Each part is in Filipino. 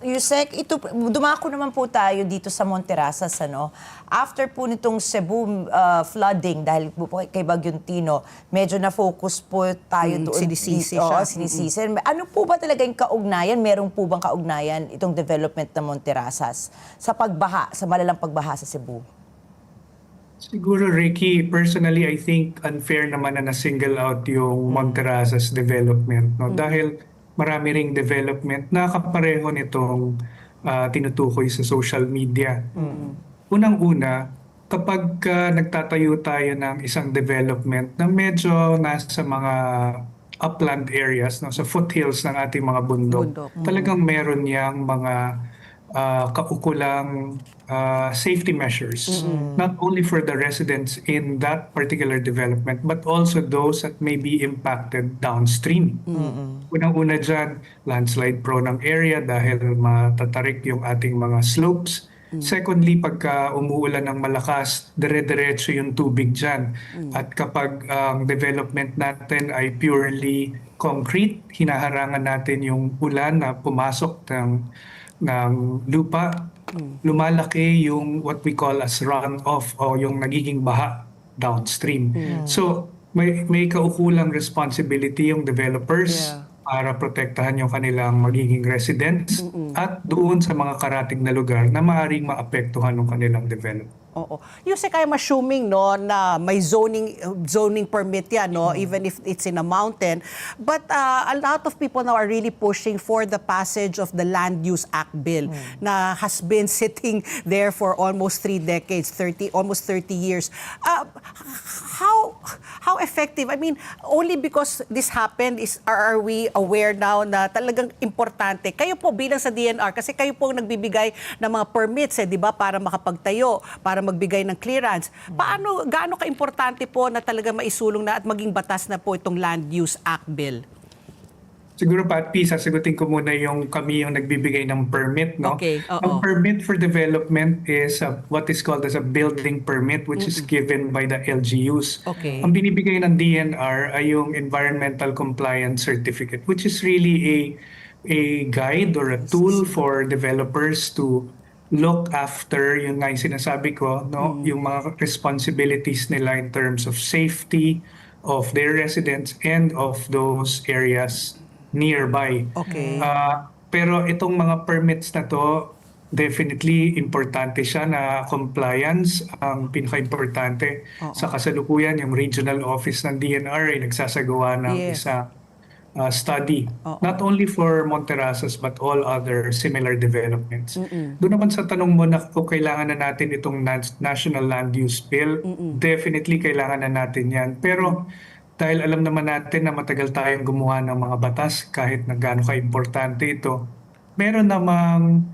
Yusek, ito, dumako naman po tayo dito sa Monterasas, ano? After po nitong Cebu uh, flooding, dahil po po kay Bagyong Tino, medyo na-focus po tayo Mm, doon. sinisisi dito. siya. Sinisisi. Ano po ba talaga yung kaugnayan? Meron po bang kaugnayan itong development ng Monterasas sa pagbaha, sa malalang pagbaha sa Cebu? Siguro, Ricky, personally, I think unfair naman na na-single out yung Monterasas development. No? Dahil marami ring development na kapareho nitong ah, tinutukoy sa social media. Unang-una, kapag ah, nagtatayo tayo ng isang development na medyo nasa mga upland areas, no, sa foothills ng ating mga bundok, Bundok. talagang meron niyang mga ah, kaukulang ah, safety measures, not only for the residents in that particular development, but also those that may be impacted downstream. Unang-una dyan, landslide prone ang area dahil matatarik yung ating mga slopes. Secondly, pagka umuulan ng malakas, dire-diretso yung tubig dyan. At kapag ang development natin ay purely concrete, hinaharangan natin yung ulan na pumasok ng, ng lupa, lumalaki yung what we call as runoff o yung nagiging baha downstream. So, may, may kaukulang responsibility yung developers Yeah. para protektahan yung kanilang magiging residents at doon sa mga karatig na lugar na maaaring maapektuhan ng kanilang development. Oo. Sa kaya assuming no na may zoning zoning permit yan no even if it's in a mountain. But uh, a lot of people now are really pushing for the passage of the Land Use Act bill na has been sitting there for almost three decades 30 almost 30 years. Uh, how effective. I mean only because this happened is are, we aware now na talagang importante? Kayo po bilang sa DNR kasi kayo po ang nagbibigay ng mga permits eh di ba para makapagtayo para magbigay ng clearance. Paano gaano ka-importante po na talaga maisulong na at maging batas na po itong Land Use Act bill Siguro Pat P, sasagutin ko muna yung kami yung nagbibigay ng permit. No? Okay, oo. Ang permit for development is a, what is called as a building permit which is given by the LGUs. Okay. Ang binibigay ng DNR ay yung Environmental Compliance Certificate which is really a a guide or a tool for developers to look after yung nga yung sinasabi ko, no? yung mga responsibilities nila in terms of safety of their residents and of those areas nearby. Okay. Ah, pero itong mga permits na to, definitely importante siya na compliance ang pinaka-importante. Sa kasalukuyan, yung regional office ng DNR ay nagsasagawa ng Yes. isa uh, study. Oo. Not only for Monterasas but all other similar developments. Doon naman sa tanong mo na kung kailangan na natin itong na- National Land Use Bill, definitely kailangan na natin yan. Pero dahil alam naman natin na matagal tayong gumawa ng mga batas kahit na gaano ka-importante ito, meron namang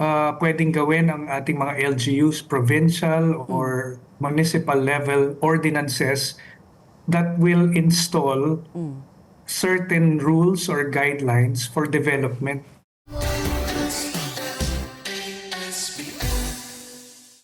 ah, pwedeng gawin ang ating mga LGUs, provincial or municipal level ordinances that will install certain rules or guidelines for development